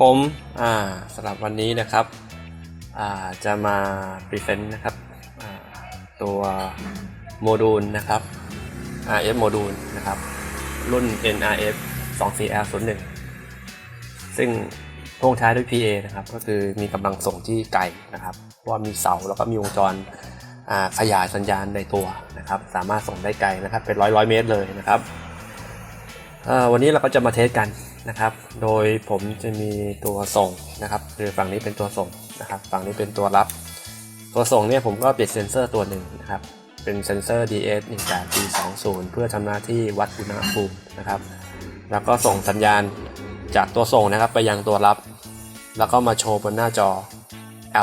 ผมอ่าสำหรับวันนี้นะครับอ่าจะมาพรีเซนต์นะครับตัวโมดูลนะครับ RF โมดูลนะครับ รุ่น NRF 24L 01 ซึ่งพ่วงท้ายด้วย PA นะครับ ก็คือมีกำลังส่งที่ไกลนะครับ เพราะว่ามีเสาแล้วก็มีวงจรขยายสัญญาณในตัวนะครับ สามารถส่งได้ไกลนะครับ เป็นร้อยร้อยเมตรเลยนะครับวันนี้เราก็จะมาเทสกัน นะครับ โดยผมจะมีตัวส่งนะครับ คือฝั่งนี้เป็นตัวส่งนะครับ ฝั่งนี้เป็นตัวรับ ตัวส่งเนี่ยผมก็ติดเซ็นเซอร์ตัวหนึ่งนะครับ เป็นเซ็นเซอร์ DS 1 8 P 2 0เพื่อทำหน้าที่วัดอุณหภูมินะครับ แล้วก็ส่งสัญญาณจากตัวส่งนะครับไปยังตัวรับ แล้วก็มาโชว์บนหน้าจอ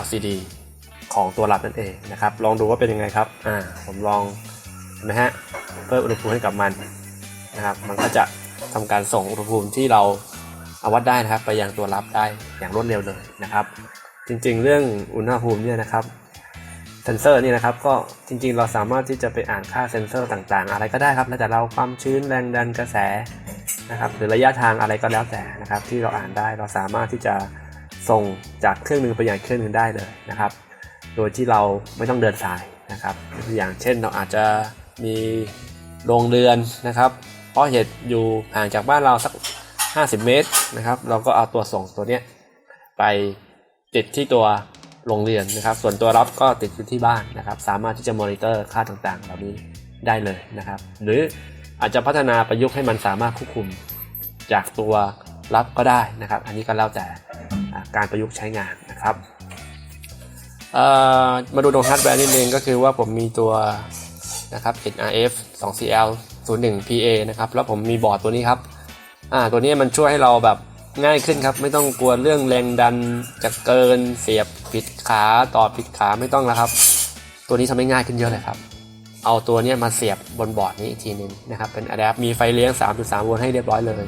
LCD ของตัวรับนั่นเองนะครับ ลองดูว่าเป็นยังไงครับ อ่า ผมลองเห็นไหมฮะ เพิ่มอุณหภูมิให้กับมันนะครับ มันก็จะ ทำการส่งอุณหภูมิที่เราเอาวัดได้นะครับ ไปยังตัวรับได้อย่างรวดเร็วเลยนะครับ จริงๆ เรื่องอุณหภูมิเนี่ยนะครับเซนเซอร์นี่นะครับก็จริงๆ เราสามารถที่จะไปอ่านค่าเซนเซอร์ต่างๆ อะไรก็ได้ครับแล้วแต่เราความชื้นแรงดันกระแสนะครับหรือระยะทางอะไรก็แล้วแต่นะครับ ที่เราอ่านได้เราสามารถที่จะส่งจากเครื่องหนึ่งไปยังเครื่องหนึ่งได้เลยนะครับ โดยที่เราไม่ต้องเดินสายนะครับ อย่างเช่นเราอาจจะมีโรงเรือนนะครับ เพราะเห็ดอยู่ห่างจากบ้านเราสัก 50 เมตรนะครับ เราก็เอาตัวส่งตัวเนี้ยไปติดที่ตัวโรงเรือนนะครับ ส่วนตัวรับก็ติดอยู่ที่บ้านนะครับ สามารถที่จะมอนิเตอร์ค่าต่างๆ เหล่านี้ได้เลยนะครับ หรืออาจจะพัฒนาประยุกต์ให้มันสามารถควบคุมจากตัวรับก็ได้นะครับ อันนี้ก็แล้วแต่การประยุกต์ใช้งานนะครับมาดูตรงฮาร์ดแวร์นิดนึงก็คือว่าผมมีตัวนะครับ NRF 2CL 01 PA นะครับแล้วผมมีบอร์ดตัวนี้ครับอ่าตัวนี้มันช่วยให้เราแบบง่ายขึ้นครับไม่ต้องกลัวเรื่องแรงดันจะเกินเสียบผิดขาต่อผิดขาไม่ต้องแล้วครับ ตัวนี้ทำให้ง่ายขึ้นเยอะเลยครับ เอาตัวนี้มาเสียบบนบอร์ดนี้อีกทีหนึงนะครับเป็นอะแดปมีไฟเลี้ยง 3.3 โวลต์ให้เรียบร้อยเลย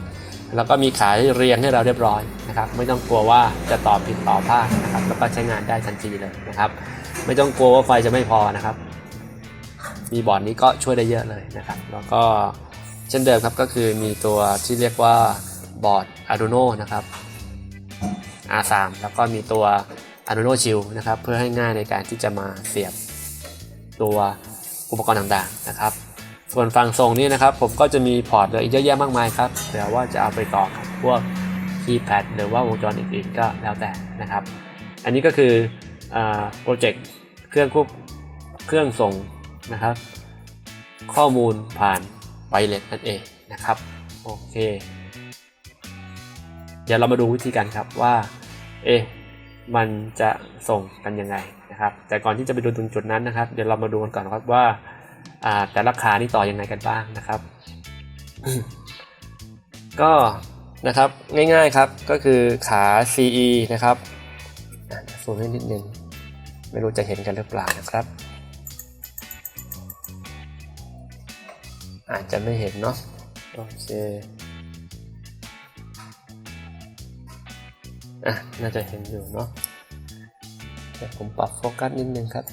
แล้วก็มีขายเรียงให้เราเรียบร้อยนะครับไม่ต้องกลัวว่าจะต่อผิดต่อพลาดนะครับแล้วก็ใช้งานได้ทันทีเลยนะครับ ไม่ต้องกลัวว่าไฟจะไม่พอนะครับ มีบอร์ดนี้ก็ช่วยได้เยอะเลยนะครับแล้วก็เช่นเดิมครับก็คือมีตัวที่เรียกว่าบอร์ด Arduino นะครับ R3 แล้วก็มีตัว Arduino Shield นะครับเพื่อให้ง่ายในการที่จะมาเสียบตัวอุปกรณ์ต่างๆนะครับ ส่วนฝั่งส่งนี่นะครับ ผมก็จะมีพอร์ตเหลืออีกเยอะแยะมากมายครับเผื่อว่าจะเอาไปต่อกับพวกคีย์แพดหรือว่าวงจรอื่นๆก็แล้วแต่นะครับ อันนี้ก็คือโปรเจกต์เครื่องควบเครื่องส่ง นะครับ ข้อมูลผ่านไวเลสนั่นเองนะครับโอเค เดี๋ยวเรามาดูวิธีการครับว่าเอ๊ะมันจะส่งกันยังไงนะครับ แต่ก่อนที่จะไปดูตรงจุดนั้นนะครับ เดี๋ยวเรามาดูกันก่อนครับว่าอ่าแต่ละขานี่ต่อยังไงกันบ้างนะครับ ก็นะครับง่ายๆครับก็คือขา CE นะครับอะซูมให้นิดนึง ไม่รู้จะเห็นกันหรือเปล่านะครับ อาจจะไม่เห็นเนาะโอเคอะน่าจะเห็นอยู่เนาะเดี๋ยวผมปรับโฟกัสนิดนึงครับ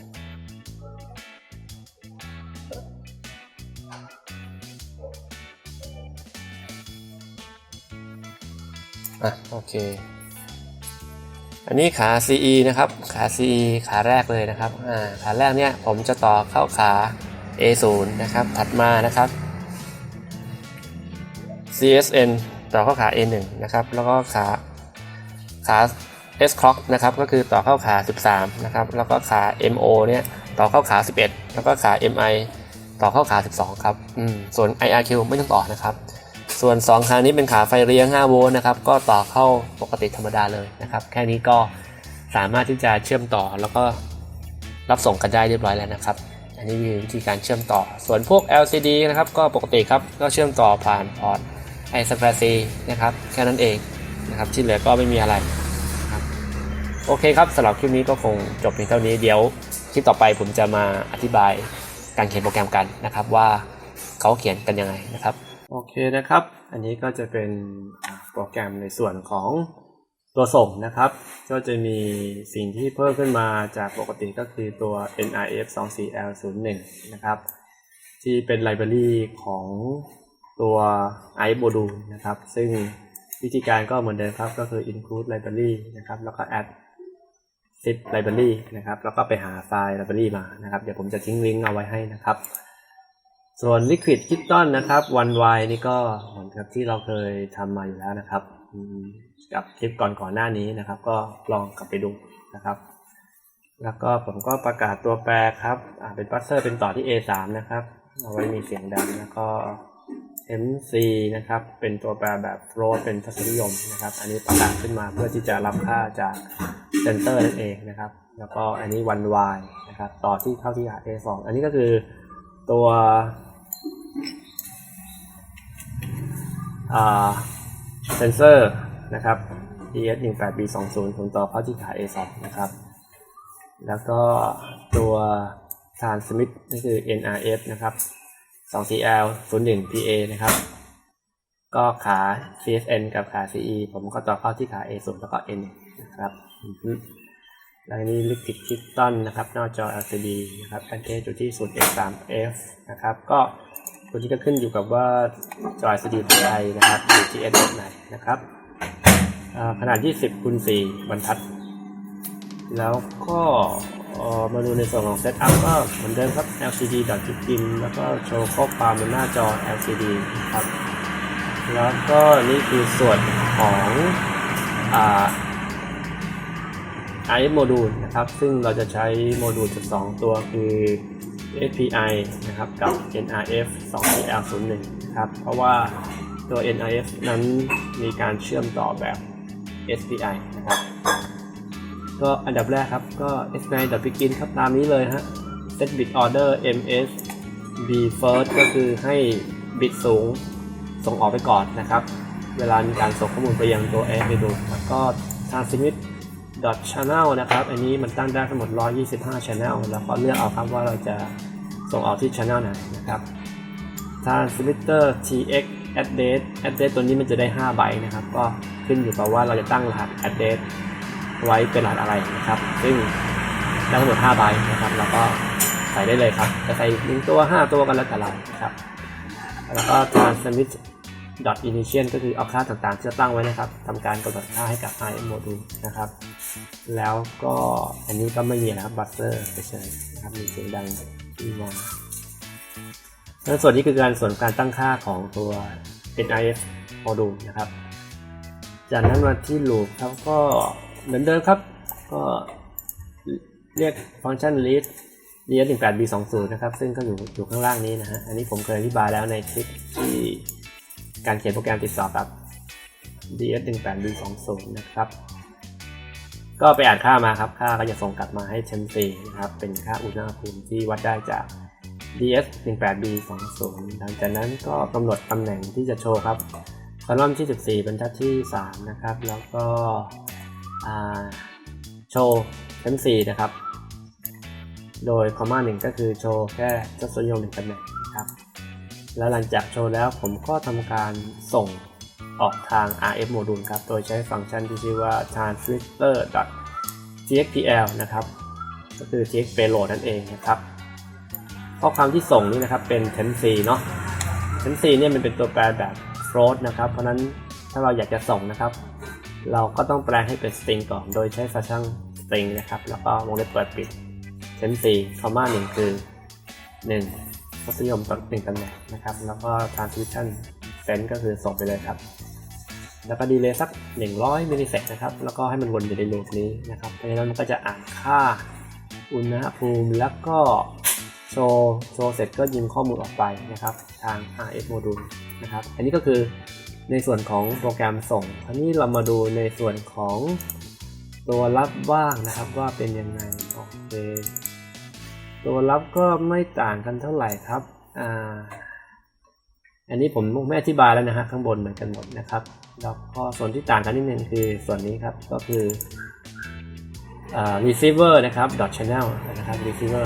อะโอเค อันนี้ขา CE นะครับ ขา CE ขาแรกเลยนะครับ อ่า ขาแรกเนี่ยผมจะต่อเข้าขา A0 นะครับ ถัดมานะครับ CSN ต่อเข้าขา A1 นะครับแล้วก็ขาขา S clock นะครับก็คือต่อเข้าขา 13 นะครับแล้วก็ขา MO เนี่ยต่อเข้าขา 11 แล้วก็ขา MI ต่อเข้าขา 12 ครับอืมส่วน IRQ ไม่ต้องต่อนะครับ ส่วน 2 ขานี้เป็นขาไฟเลี้ยง 5 โวลต์นะครับก็ต่อเข้าปกติธรรมดาเลยนะครับ แค่นี้ก็สามารถที่จะเชื่อมต่อแล้วก็รับส่งกันได้เรียบร้อยแล้วนะครับ อันนี้คือวิธีการเชื่อมต่อ ส่วนพวก LCD นะครับก็ปกติครับก็เชื่อมต่อผ่านพอร์ต i s p c นะครับแค่นั้นเองนะครับที่เหลือก็ไม่มีอะไรครับโอเคครับสำหรับคลิปนี้ก็คงจบเพียงเท่านี้เดี๋ยวคลิปต่อไปผมจะมาอธิบายการเขียนโปรแกรมกันนะครับว่าเขาเขียนกันยังไงนะครับโอเคนะครับ อันนี้ก็จะเป็นโปรแกรมในส่วนของตัวส่งนะครับ ก็จะมีสิ่งที่เพิ่มขึ้นมาจากปกติก็คือตัว NRF 24L01 นะครับ ที่เป็นไลบรารีของ ตัว i Module นะครับ ซึ่งวิธีการก็เหมือนเดิมครับ ก็คือ include library นะครับ แล้วก็ add zip library นะครับ แล้วก็ไปหาไฟล์ library มานะครับ เดี๋ยวผมจะทิ้งลิงก์เอาไว้ให้นะครับ ส่วน liquid kitten นะครับ one y นี่ก็เหมือนกับที่เราเคยทำมาอยู่แล้วนะครับ กับคลิปก่อนก่อนหน้านี้นะครับ ก็ลองกลับไปดูนะครับ แล้วก็ผมก็ประกาศตัวแปรครับเป็นปัสเซอร์เป็นต่อที่ A3 นะครับ เอาไว้มีเสียงดังแล้วก็ MC นะครับ เป็นตัวแปรแบบ float เป็นทศนิยมนะครับ อันนี้ประกาศขึ้นมาเพื่อที่จะรับค่าจากเซนเตอร์นั่นเองนะครับ แล้วก็อันนี้ one y นะครับ ต่อที่เข้าที่ A2 อันนี้ก็คือตัวเซนเซอร์นะครับ DS 1 8 B 2 0ผมต่อเข้าที่ขา A2 นะครับ แล้วก็ตัว transmit นี่คือ NRF นะครับ 2CL 01 PA นะครับ ก็ขา CSN กับขา CE ผมก็ต่อเข้าที่ขา A0 แล้วก็ N นะครับอือฮึแล้วอันนี้ Liquid Kitten นะครับ หน้าจอ LCD นะครับ Package อยู่ที่0 F3F นะครับ ก็ตัวนี้ก็ขึ้นอยู่กับว่าจอ LCD ของใครนะครับอยู่ที่ S ไหนนะครับขนาด 20คูณ4บรรทัด แล้วก็มาดูในส่วนของ Setup ก็เหมือนเดิมครับ LCD ดอทจุดกินแล้วก็โชว์ข้อความบนหน้าจอ LCD นะครับ แล้วก็นี่คือส่วนของอ่า i โมดูลนะครับ ซึ่งเราจะใช้โมดูลจาก2ตัวคือ SPI นะครับ กับ NRF 2CL01 นะครับ เพราะว่าตัว NRF นั้นมีการเชื่อมต่อแบบ SPI นะครับ ก็อันดับแรกครับ ก็ S9 ดอทพิกินครับตามนี้เลยฮะ set bit order ms b first ก็คือให้บิตสูงส่งออกไปก่อนนะครับ เวลามีการส่งข้อมูลไปยังตัว a i r ดูแล้วก็ transmit dot channel นะครับ อันนี้มันตั้งได้ทั้งหมด 125 channel แล้วก็เลือกเอาครับว่าเราจะส่งออกที่ channel ไหนนะครับ transmitter tx address address ตัวนี้มันจะได้ 5 ใบนะครับ ก็ขึ้นอยู่กับว่าเราจะตั้งรหัส address ไว้เป็นรหัสอะไรนะครับ ซึ่งได้ทั้งหมด5ใบนะครับแล้วก็ใส่ได้เลยครับ จะใส่หนึ่งตัว 5 ตัวกันแล้วแต่เรานะครับ แล้วก็ transmit dot initial ก็คือเอาค่าต่างๆที่จะตั้งไว้นะครับทำการกำหนดค่าให้กับ IM module นะครับ แล้วก็อันนี้ก็ไม่มีนะครับบัสเซอร์เฉยๆนะครับ มีเสียงดังที่มาแล้วส่วนนี้คือการส่วนการตั้งค่าของตัว NIF module นะครับ จากนั้นมาที่ loop ครับก็ เหมือนเดิมครับ ก็เรียกฟังก์ชัน list ds 1 8 b 2 0นะครับ ซึ่งก็อยู่อยู่ข้างล่างนี้นะฮะ อันนี้ผมเคยอธิบายแล้วในคลิปที่การเขียนโปรแกรมติดต่อกับ ds 1 8 b 2 0นะครับ ก็ไปอ่านค่ามาครับ ค่าก็จะส่งกลับมาให้ temp นะครับ เป็นค่าอุณหภูมิที่วัดได้จาก ds 1 8 b 2 0หลังจากนั้นก็กำหนดตำแหน่งที่จะโชว์ครับคอลัมน์ที่ 14 บรรทัดที่ 3 นะครับ แล้วก็ โชว์ชั้น4นะครับ โดยคอมมาหนึ่งก็คือโชว์แค่ทศนิยมหนึ่งตำแหน่งนะครับ แล้วหลังจากโชว์แล้วผมก็ทำการส่งออกทาง RF โมดูลครับ โดยใช้ฟังก์ชันที่ชื่อว่า transmitter txpl นะครับ ก็คือ tx payload นั่นเองนะครับ ข้อความที่ส่งนี่นะครับเป็น temp c เนาะ temp c เนี่ยมันเป็นตัวแปรแบบ float นะครับ เพราะนั้นถ้าเราอยากจะส่งนะครับ เราก็ต้องแปลงให้เป็น string ก่อน โดยใช้ฟังก์ชัน string นะครับ แล้วก็วงเล็บเปิดปิด temp c คอมมาหนึ่งคือ1ทศนิยมต่อหนึ่งตำแหน่งนะครับ แล้วก็ transmission send ก็คือส่งไปเลยครับ แล้วก็ดีเลย์สัก 100มิลลิเซกนะครับ แล้วก็ให้มันวนอยู่ในลูปนี้นะครับ เพราะฉะนั้นมันก็จะอ่านค่าอุณหภูมิแล้วก็โชว์โชว์เสร็จก็ยิงข้อมูลออกไปนะครับ ทาง RF module นะครับ อันนี้ก็คือ ในส่วนของโปรแกรมส่งทีนี้เรามาดูในส่วนของตัวรับว่างนะครับว่าเป็นยังไงโอเคตัวรับก็ไม่ต่างกันเท่าไหร่ครับอ่าอันนี้ผมไม่อธิบายแล้วนะฮะข้างบนเหมือนกันหมดนะครับแล้วก็ส่วนที่ต่างกันนิดนึงคือส่วนนี้ครับก็คืออ receiver นะครับ dot channel นะครับ receiver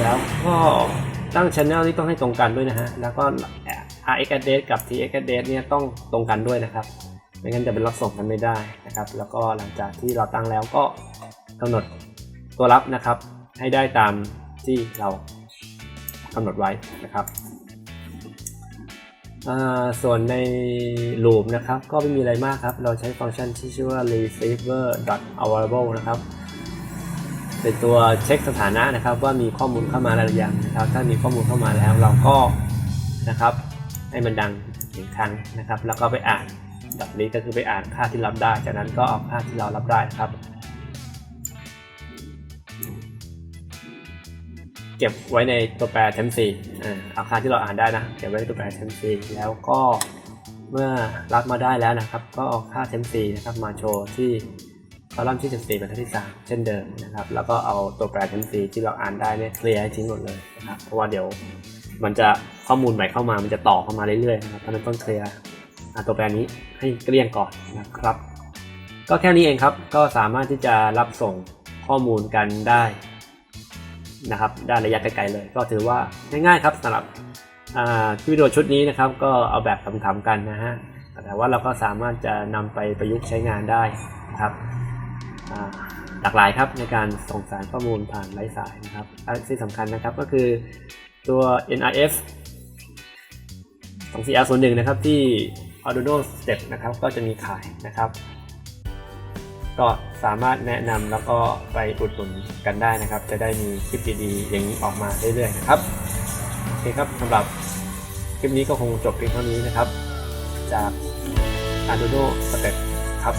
แล้วก็ตั้ง channel นี่ต้องให้ตรงกันด้วยนะฮะแล้วก็ rx address กับ tx address เนี่ยต้องตรงกันด้วยนะครับ ไม่งั้นจะเป็นรับส่งกันไม่ได้นะครับ แล้วก็หลังจากที่เราตั้งแล้วก็กำหนดตัวรับนะครับ ให้ได้ตามที่เรากำหนดไว้นะครับส่วนใน loop นะครับ ก็ไม่มีอะไรมากครับ เราใช้ฟังก์ชันที่ชื่อว่า receiver available นะครับ เป็นตัวเช็คสถานะนะครับ ว่ามีข้อมูลเข้ามาแล้วหรือยังนะครับ ถ้ามีข้อมูลเข้ามาแล้วเราก็นะครับ ให้มันดังหนึ่งครั้งนะครับ แล้วก็ไปอ่านดับนี้ก็คือไปอ่านค่าที่รับได้ จากนั้นก็เอาค่าที่เรารับได้ครับ เก็บไว้ในตัวแปร temp4 เอาค่าที่เราอ่านได้นะ เก็บไว้ในตัวแปร temp4 แล้วก็เมื่อรับมาได้แล้วนะครับ ก็เอาค่า temp4 นะครับมาโชว์ที่คอลัมน์ที่ temp4 บรรทัดที่ 3 เช่นเดิมนะครับ แล้วก็เอาตัวแปร temp4 ที่เราอ่านได้เนี่ยเคลียร์ทิ้งหมดเลยนะครับ เพราะว่าเดี๋ยว มันจะข้อมูลใหม่เข้ามา มันจะต่อเข้ามาเรื่อยๆนะครับเพราะนั้นต้องเคลียร์ตัวแปรนี้ให้เกลี้ยงก่อนนะครับ ก็แค่นี้เองครับ ก็สามารถที่จะรับส่งข้อมูลกันได้นะครับ ได้ระยะไกลๆเลย ก็ถือว่าง่ายๆครับสำหรับวิดีโอชุดนี้นะครับ ก็เอาแบบคำๆกันนะฮะ แต่ว่าเราก็สามารถจะนำไปประยุกต์ใช้งานได้นะครับหลากหลายครับในการส่งสารข้อมูลผ่านไร้สายนะครับและที่สำคัญนะครับก็คือ ตัว NRF ของ CR01 นะครับที่ Arduino Step นะครับก็จะมีขายนะครับ ก็สามารถแนะนำแล้วก็ไปอุดหนุนกันได้นะครับ จะได้มีคลิปดีๆ อย่างนี้ออกมาเรื่อยๆนะครับโอเคครับสำหรับคลิปนี้ก็คงจบเพียงเท่านี้นะครับ จาก Arduino Step ครับ